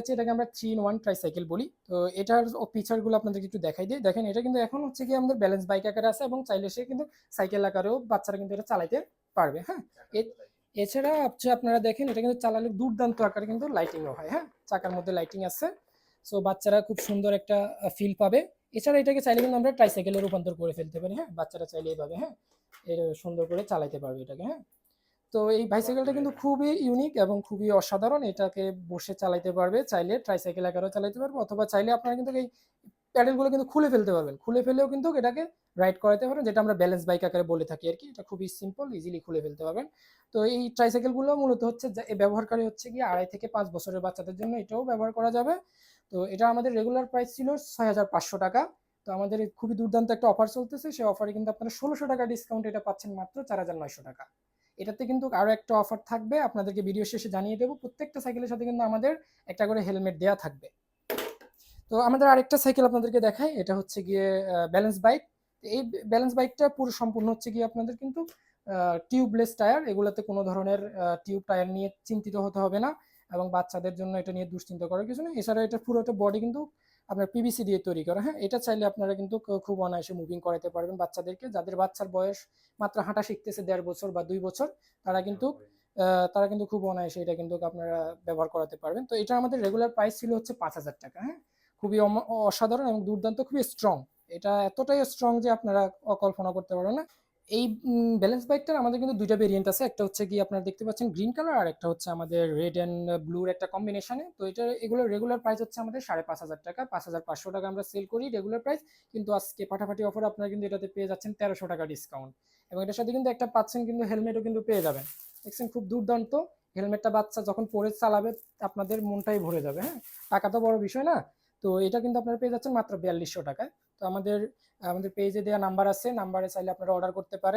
হচ্ছে এটাকে আমরা থ্রি ইন ওয়ান ট্রাইসাইকেল বলি। তো এটার ফিচারগুলো আপনাদেরকে একটু দেখাই দিই। দেখেন, এটা কিন্তু এখন হচ্ছে কি আমাদের ব্যালেন্স বাইক আকারে আছে এবং চাইলে সে কিন্তু সাইকেল আকারেও বাচ্চারা কিন্তু এটা চালাইতে পারবে হ্যাঁ? এছাড়া হচ্ছে আপনারা দেখেন, এটা কিন্তু চালালে দুর্দান্ত আকারে কিন্তু লাইটিংও হয় হ্যাঁ? চাকার মধ্যে লাইটিং আছে। সো বাচ্চারা খুব সুন্দর একটা ফিল পাবে। এছাড়া এটাকে চাইলে কিন্তু আমরা ট্রাইসাইকেলে রূপান্তর করে ফেলতে পারি হ্যাঁ? বাচ্চারা চাইলে এইভাবে হ্যাঁ? এর সুন্দর করে চালাইতে পারবে এটাকে হ্যাঁ? তো এই বাইসাইকেলটা কিন্তু খুবই ইউনিক এবং খুবই অসাধারণ। এটাকে বসে চালাইতে পারবে চাইলে ট্রাইসাইকেল আকারেও চালাইতে পারবে অথবা চাইলে আপনারা কিন্তু এই প্যাডেলগুলো কিন্তু খুলে ফেলতে পারবেন। খুলে ফেলেও কিন্তু এটাকে রাইড করাতে পারবেন যেটা আমরা ব্যালেন্স বাইক আকারে বলে থাকি আর কি। এটা খুবই সিম্পল ইজিলি খুলে ফেলতে পারবেন। তো এই ট্রাইসাইকেলগুলো মূলত হচ্ছে যে ব্যবহারকারী হচ্ছে কি আড়াই থেকে পাঁচ বছরের বাচ্চাদের জন্য এটাও ব্যবহার করা যাবে। তো এটা আমাদের রেগুলার প্রাইস ছিল ছয় হাজার পাঁচশো টাকা। তো আমাদের খুবই দুর্দান্ত একটা অফার চলতেছে। সেই অফারে কিন্তু আপনারা ষোলোশো টাকা ডিসকাউন্ট এটা পাচ্ছেন মাত্র চার হাজার নয়শো টাকা। এটাতে কিন্তু আরও একটা অফার থাকবে। আপনাদেরকে ভিডিও শেষে জানিয়ে দেবো, প্রত্যেকটা সাইকেলের সাথে কিন্তু আমাদের একটা করে হেলমেট দেওয়া থাকবে। তো আমাদের আরেকটা সাইকেল আপনাদেরকে দেখাই, এটা হচ্ছে গিয়ে ব্যালেন্স বাইক এই ব্যালেন্স বাইকটা পুরো সম্পূর্ণ হচ্ছে গিয়ে আপনাদের কিন্তু টিউবলেস টায়ার এগুলোতে কোনো ধরনের টিউব টায়ার নিয়ে চিন্তিত হতে হবে না। এবং বাচ্চাদের জন্য এটা নিয়ে দুশ্চিন্তা করার কিছু নেই। এছাড়া এটা পুরোটা বডি কিন্তু আপনার পিভিসি দিয়ে তৈরি করা হ্যাঁ? এটা চাইলে আপনারা কিন্তু খুব অনায়াসে মুভিং করাতে পারবেন বাচ্চাদেরকে। যাদের বাচ্চার বয়স মাত্র হাঁটা শিখতেছে দেড় বছর বা দুই বছর, তারা কিন্তু তারা কিন্তু খুব অনায়াসে এটা কিন্তু আপনারা ব্যবহার করাতে পারবেন। তো এটা আমাদের রেগুলার প্রাইস ছিল হচ্ছে পাঁচ হাজার টাকা হ্যাঁ? খুবই অসাধারণ এবং দুর্দান্ত, খুবই স্ট্রং এটা এতটাই স্ট্রং যে আপনারা অকল্পনা করতে পারবেন না। এই ব্যালেন্স বাইকটার আমাদের কিন্তু দুইটা ভেরিয়েন্ট আছে। একটা হচ্ছে কি আপনারা দেখতে পাচ্ছেন গ্রিন কালার আর একটা হচ্ছে আমাদের রেড অ্যান্ড ব্লুর একটা কম্বিনেশনে তো এটা, এগুলো রেগুলার প্রাইস হচ্ছে আমাদের সাড়ে পাঁচ হাজার টাকা। পাঁচ হাজার পাঁচশো টাকা আমরা সেল করি রেগুলার প্রাইস কিন্তু আজকে পাঠাপাঠি অফার আপনারা কিন্তু এটাতে পেয়ে যাচ্ছেন তেরোশো টাকা ডিসকাউন্ট এবং এটার সাথে কিন্তু একটা পাচ্ছেন কিন্তু হেলমেটও কিন্তু পেয়ে যাবেন। দেখছেন খুব দুর্দান্ত। হেলমেটটা বাচ্চা যখন পরে চালাবে, আপনাদের মনটাই ভরে যাবে হ্যাঁ? টাকা তো বড় বিষয় না। তো এটা কিন্তু আপনারা পেয়ে যাচ্ছেন মাত্র বিয়াল্লিশশো টাকায়। তো আমাদের আমাদের পেজে দেওয়া নাম্বার আছে নাম্বারে চাইলে আপনারা অর্ডার করতে পারেন।